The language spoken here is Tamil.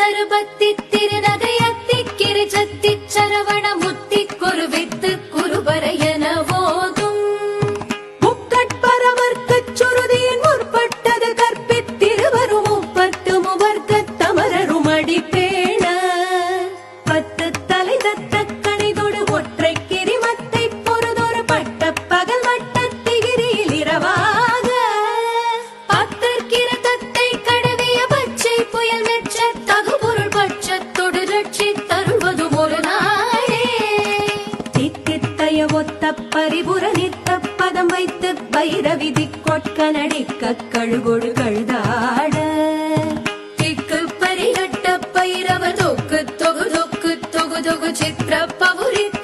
தருபத்தி திருநகையத்தி கிரிஜத்தி சரவண புகழ்ச்சி தருவது ஒரு நாளே. தித்தித்தைய ஒத்த பரிபுர நித்த பதம் வைத்து பைரவி திக்கொட்க நடிக்க கழுகொடு கழுதாட. திக்கு பரிகட்ட பைரவ தொக்கு தொகு தொக்கு தொகு தொகு சித்திர பவுரித்த